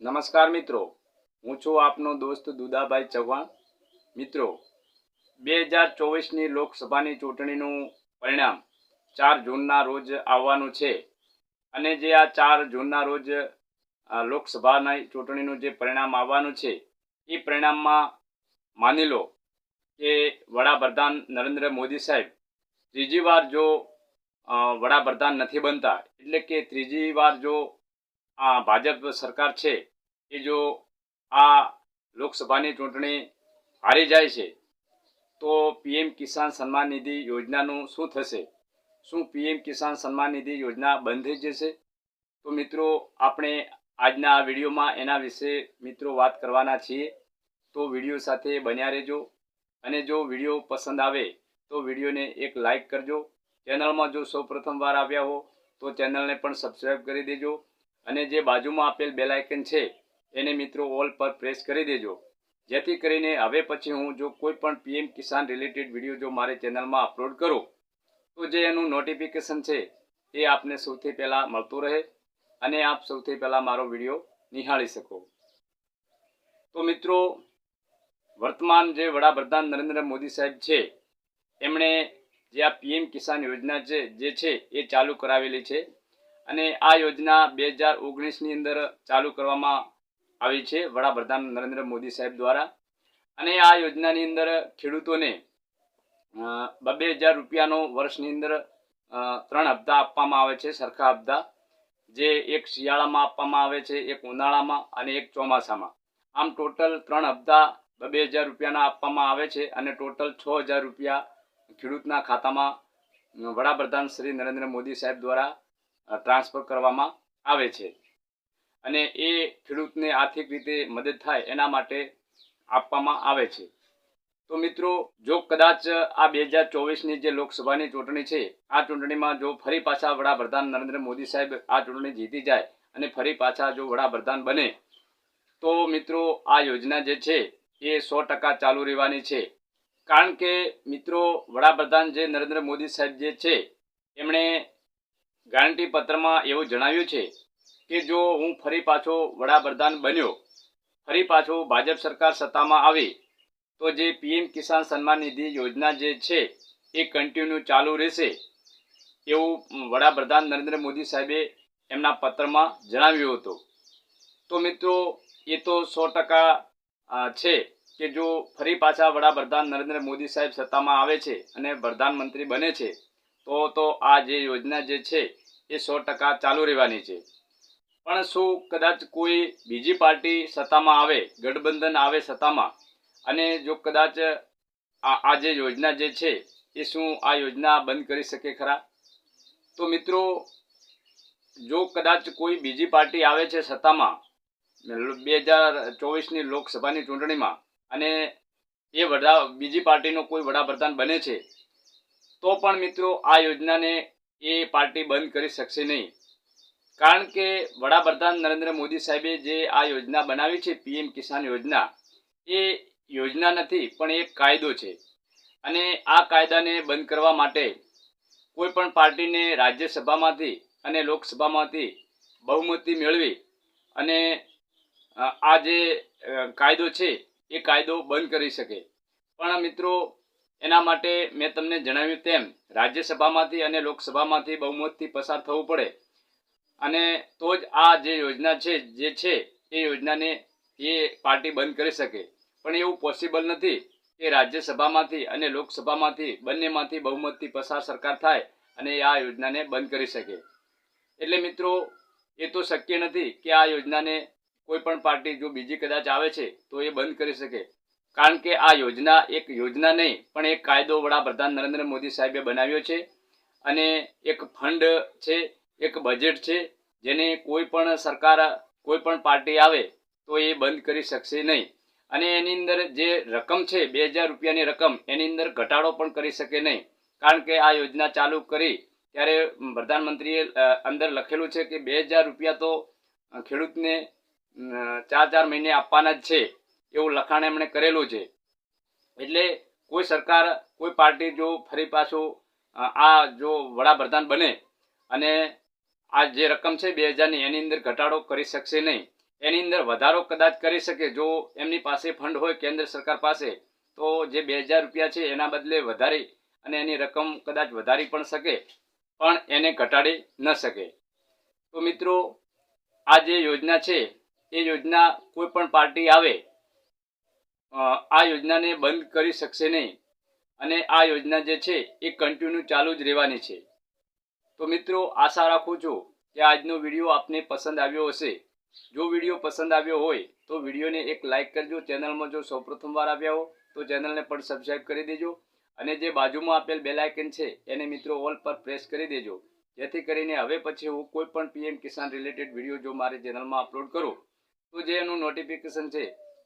નમસ્કાર મિત્રો. હું છું આપનો દોસ્ત દુદાભાઈ ચૌહાણ. મિત્રો, બે હજાર ચોવીસની લોકસભાની ચૂંટણીનું પરિણામ ચાર જૂનના રોજ આવવાનું છે. અને જે આ ચાર જૂનના રોજ લોકસભાના ચૂંટણીનું જે પરિણામ આવવાનું છે, એ પરિણામમાં માની લો કે વડાપ્રધાન નરેન્દ્ર મોદી સાહેબ ત્રીજી વાર જો વડાપ્રધાન નથી બનતા, એટલે કે ત્રીજી વાર જો આ ભાજપ સરકાર છે, એ જો આ લોકસભાની ચૂંટણી હારી જાય છે, તો પીએમ કિસાન સન્માન નિધિ યોજનાનું શું થશે? શું પીએમ કિસાન સન્માન નિધિ યોજના બંધ થઈ જશે? તો મિત્રો, આપણે આજના વિડીયોમાં એના વિશે મિત્રો વાત કરવાના છીએ. તો વીડિયો સાથે બન્યા રહેજો. અને જો વીડિયો પસંદ આવે, તો વિડીયોને એક લાઈક કરજો. ચેનલમાં જો સૌ પ્રથમ વાર આવ્યા હો, તો ચેનલને પણ સબસ્ક્રાઈબ કરી દેજો. અને જે બાજુમાં આપેલ બેલ આઇકન છે, એને મિત્રો ઓલ પર પ્રેસ કરી દેજો. જેથી કરીને હવે પછી હું જો કોઈ પણ પીએમ કિસાન રિલેટેડ વીડિયો જો મારી ચેનલમાં અપલોડ કરું, તો જે એનું નોટિફિકેશન છે, એ આપને સૌથી પહેલાં મળતું રહે અને આપ સૌથી પહેલાં મારો વીડિયો નિહાળી શકો. તો મિત્રો, વર્તમાન જે વડાપ્રધાન નરેન્દ્ર મોદી સાહેબ છે, એમણે જે આ પીએમ કિસાન યોજના છે, જે છે, એ ચાલુ કરાવેલી છે. અને આ યોજના બે હજાર ઓગણીસની અંદર ચાલુ કરવામાં આવી છે વડાપ્રધાન નરેન્દ્ર મોદી સાહેબ દ્વારા. અને આ યોજનાની અંદર ખેડૂતોને અ, બે હજાર રૂપિયાનો વર્ષની અંદર ત્રણ હપ્તા આપવામાં આવે છે સરખા હપ્તા જે એક શિયાળામાં આપવામાં આવે છે એક ઉનાળામાં અને એક ચોમાસામાં. આમ ટોટલ ત્રણ હપ્તા બે હજાર રૂપિયાના આપવામાં આવે છે અને ટોટલ છ હજાર રૂપિયા ખેડૂતના ખાતામાં વડાપ્રધાન શ્રી નરેન્દ્ર મોદી સાહેબ દ્વારા ટ્રાન્સફર કરવામાં આવે છે. અને એ ખેડૂતને આર્થિક રીતે મદદ થાય એના માટે આપવામાં આવે છે. તો મિત્રો, જો કદાચ આ બે હજાર ચોવીસની જે લોકસભાની ચૂંટણી છે, આ ચૂંટણીમાં જો ફરી પાછા વડાપ્રધાન નરેન્દ્ર મોદી સાહેબ આ ચૂંટણી જીતી જાય અને ફરી પાછા જો વડાપ્રધાન બને, તો મિત્રો, આ યોજના જે છે, એ સો ટકા ચાલુ રહેવાની છે. કારણ કે મિત્રો, વડાપ્રધાન જે નરેન્દ્ર મોદી સાહેબ જે છે, એમણે ગારંટી પત્રમાં એવું જણાવ્યું છે કે જો હું ફરી પાછો વડાપ્રધાન બન્યો, ફરી પાછો ભાજપ સરકાર સત્તામાં આવી, તો જે પીએમ કિસાન સન્માન નિધિ યોજના જે છે એ કન્ટિન્યુ ચાલુ રહેશે એવું વડાપ્રધાન નરેન્દ્ર મોદી સાહેબે એમના પત્રમાં જણાવ્યું હતું. તો મિત્રો, એ તો સો ટકા છે કે જો ફરી પાછા વડાપ્રધાન નરેન્દ્ર મોદી સાહેબ સત્તામાં આવે છે અને પ્રધાનમંત્રી બને છે તો તો આ જે યોજના જે છે, એ સો ટકા ચાલુ રહેવાની છે. પણ શું કદાચ કોઈ બીજી પાર્ટી સત્તામાં આવે, ગઠબંધન આવે સત્તામાં, અને જો કદાચ આ આ જે યોજના જે છે, એ શું આ યોજના બંધ કરી શકે ખરા? તો મિત્રો, જો કદાચ કોઈ બીજી પાર્ટી આવે છે સત્તામાં, બે હજાર ચોવીસની લોકસભાની ચૂંટણીમાં, અને એ વડા, બીજી પાર્ટીનો કોઈ વડાપ્રધાન બને છે તો પણ મિત્રો આ યોજનાને એ પાર્ટી બંધ કરી શકશે નહીં. કારણ કે વડાપ્રધાન નરેન્દ્ર મોદી સાહેબે જે આ યોજના બનાવી છે, પીએમ કિસાન યોજના, એ યોજના નથી, પણ એક કાયદો છે. અને આ કાયદાને બંધ કરવા માટે કોઈ પણ પાર્ટીને રાજ્યસભામાંથી અને લોકસભામાંથી બહુમતી મેળવી અને આ જે કાયદો છે, એ કાયદો બંધ કરી શકે. પણ મિત્રો એના માટે મેં તમને જણાવ્યું તેમ, રાજ્યસભામાંથી અને લોકસભામાંથી બહુમતથી પસાર થવું પડે. અને તો જ આ જે યોજના છે, જે છે, એ યોજનાને એ પાર્ટી બંધ કરી શકે. પણ એવું પોસિબલ નથી કે રાજ્યસભામાંથી અને લોકસભામાંથી બંનેમાંથી બહુમતથી પસાર સરકાર થાય અને આ યોજનાને બંધ કરી શકે. એટલે મિત્રો, એ તો શક્ય નથી કે આ યોજનાને કોઈ પણ પાર્ટી જો બીજી કદાચ આવે છે, તો એ બંધ કરી શકે. કારણ કે આ યોજના એક યોજના નહીં, પણ એક કાયદો વડાપ્રધાન નરેન્દ્ર મોદી સાહેબે બનાવ્યો છે અને એક ફંડ છે, એક બજેટ છે, જેને કોઈ પણ સરકાર, કોઈ પણ પાર્ટી આવે તો એ બંધ કરી શકશે નહીં. અને એની અંદર જે રકમ છે, બે હજાર રૂપિયાની રકમ, એની અંદર ઘટાડો પણ કરી શકે નહીં. કારણ કે આ યોજના ચાલુ કરી ત્યારે પ્રધાનમંત્રીએ અંદર લખેલું છે કે બે હજાર રૂપિયા તો ખેડૂતને ચાર ચાર મહિને આપવાના જ છે. એવું લખાણ એમણે કરેલું છે. એટલે કોઈ સરકાર, કોઈ પાર્ટી જો ફરી પાછું આ જો વડાપ્રધાન બને અને આ જે રકમ છે બે હજારની, એની અંદર ઘટાડો કરી શકશે નહીં. એની અંદર વધારો કદાચ કરી શકે જો એમની પાસે ફંડ હોય કેન્દ્ર સરકાર પાસે, તો જે બે હજાર રૂપિયા છે એના બદલે વધારી અને એની રકમ કદાચ વધારી પણ શકે, પણ એને ઘટાડી ન શકે. તો મિત્રો, આ જે યોજના છે, એ યોજના કોઈ પણ પાર્ટી આવે આ યોજનાને બંધ કરી શકશે નહીં. અને આ યોજના જે છે, એ કન્ટિન્યુ ચાલુ જ રહેવાની છે. તો મિત્રો, આશા રાખું છું કે આજનો વીડિયો આપને પસંદ આવ્યો હશે. જો વીડિયો પસંદ આવ્યો હોય, તો વિડીયોને એક લાઇક કરજો. ચેનલમાં જો સૌપ્રથમ વાર આવ્યા હો, તો ચેનલને પણ સબસ્ક્રાઈબ કરી દેજો. અને જે બાજુમાં આપેલ બેલ આઇકન છે, એને મિત્રો ઓલ પર પ્રેસ કરી દેજો. જેથી કરીને હવે પછી હું કોઈ પણ પીએમ કિસાન રિલેટેડ વીડિયો જો મારી ચેનલમાં અપલોડ કરું, તો જે એનું નોટિફિકેશન છે